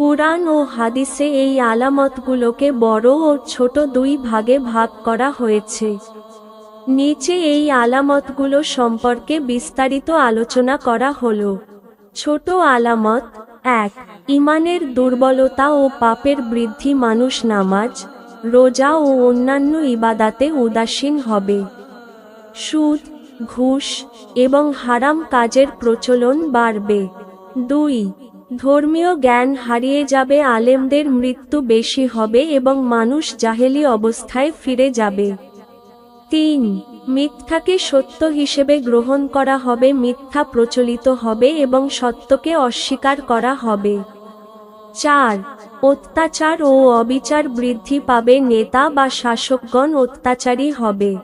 কুরআন ও হাদিসে এই আলামতগুলোকে বড় ও ছোট দুই ভাগে ভাগ করা হয়েছে। নিচে এই আলামতগুলো সম্পর্কে বিস্তারিত আলোচনা করা হলো। ছোট আলামত, এক, ইমানের দুর্বলতা ও পাপের বৃদ্ধি মানুষ নামাজ, রোজা ও অন্যান্য ইবাদাতে উদাসীন হবে। সুদ, ঘুষ এবং হারাম কাজের প্রচলন বাড়বে। দুই ধর্মীয় জ্ঞান হারিয়ে যাবে, আলেমদের মৃত্যু বেশি হবে এবং মানুষ জাহেলি অবস্থায় ফিরে যাবে। তিন, মিথ্যাকে সত্য হিসেবে গ্রহণ করা হবে, মিথ্যা প্রচলিত হবে এবং সত্যকে অস্বীকার করা হবে। চার, অত্যাচার ও অবিচার বৃদ্ধি পাবে, নেতা বা শাসকগণ অত্যাচারী হবে।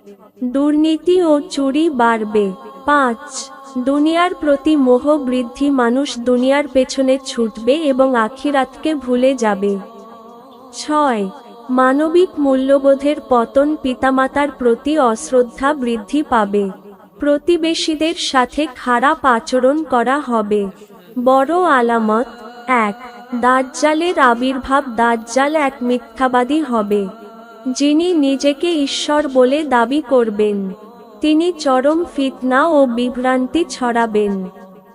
দুর্নীতি ও চুরি বাড়বে। পাঁচ দুনিয়ার প্রতি মোহ বৃদ্ধি মানুষ দুনিয়ার পেছনে ছুটবে এবং আখিরাতকে ভুলে যাবে। ছয়, মানবিক মূল্যবোধের পতন পিতামাতার প্রতি অশ্রদ্ধা বৃদ্ধি পাবে। প্রতিবেশীদের সাথে খারাপ আচরণ করা হবে। বড় আলামত, এক, দাজ্জালের আবির্ভাব দাজ্জাল এক মিথ্যাবাদী হবে, যিনি নিজেকে ঈশ্বর বলে দাবি করবেন। তিনি চরম ফিতনা ও বিভ্রান্তি ছড়াবেন।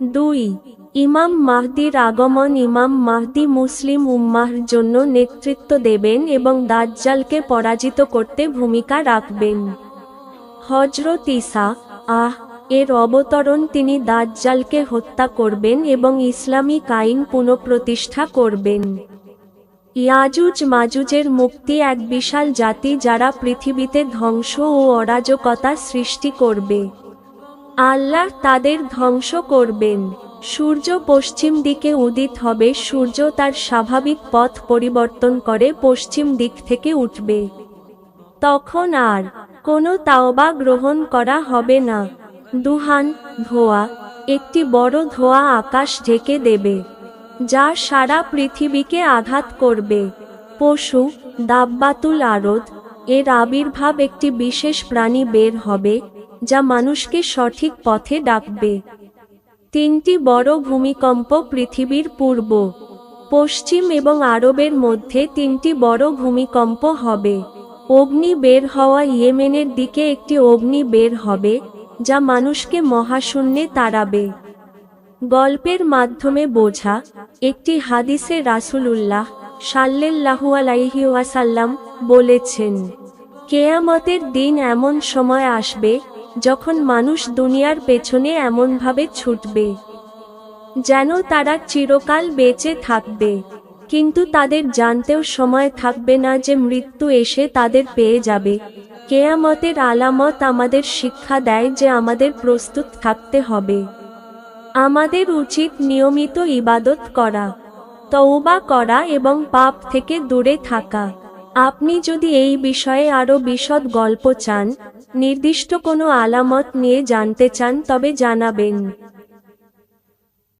দুই, ইমাম মাহদির আগমন ইমাম মাহদি মুসলিম উম্মাহর জন্য নেতৃত্ব দেবেন এবং দাজ্জালকে পরাজিত করতে ভূমিকা রাখবেন। হজরত ইসা আহ, এর অবতরণ তিনি দাজ্জালকে হত্যা করবেন এবং ইসলামিক আইন পুনঃপ্রতিষ্ঠা করবেন। ইয়াজুজ মাজুজের মুক্তি এক বিশাল জাতি যারা পৃথিবীতে ধ্বংস ও অরাজকতা সৃষ্টি করবে। আল্লাহ তাদের ধ্বংস করবেন। সূর্য পশ্চিম দিকে উদিত হবে, সূর্য তার স্বাভাবিক পথ পরিবর্তন করে পশ্চিম দিক থেকে উঠবে। তখন আর কোনো তাওবা গ্রহণ করা হবে না। দুহান ধোয়া, একটি বড় ধোয়া আকাশ ঢেকে দেবে। যা সারা পৃথিবীকে আঘাত করবে। পশু, দাব্বাতুল আরদ, এর আবির্ভাব একটি বিশেষ প্রাণী বের হবে, যা মানুষকে সঠিক পথে ডাকবে। তিনটি বড় ভূমিকম্প পৃথিবীর পূর্ব, পশ্চিম এবং আরবের মধ্যে তিনটি বড় ভূমিকম্প হবে। অগ্নি বের হওয়া ইয়েমেনের দিকে একটি অগ্নি বের হবে, যা মানুষকে মহাশূন্যে তাড়াবে। গল্পের মাধ্যমে বোঝা, একটি হাদিসে রাসূলুল্লাহ সাল্লাল্লাহু আলাইহি ওয়াসাল্লাম বলেছেন, কেয়ামতের দিন এমন সময় আসবে যখন মানুষ দুনিয়ার পেছনে এমনভাবে ছুটবে, যেন তারা চিরকাল বেঁচে থাকবে। কিন্তু তাদের জানতেও সময় থাকবে না যে মৃত্যু এসে তাদের পেয়ে যাবে। কেয়ামতের আলামত আমাদের শিক্ষা দেয় যে আমাদের প্রস্তুত থাকতে হবে। আমাদের উচিত নিয়মিত ইবাদত করা, তওবা করা এবং পাপ থেকে দূরে থাকা। আপনি যদি এই বিষয়ে আরও বিশদ গল্প চান, নির্দিষ্ট কোনো আলামত নিয়ে জানতে চান তবে জানাবেন।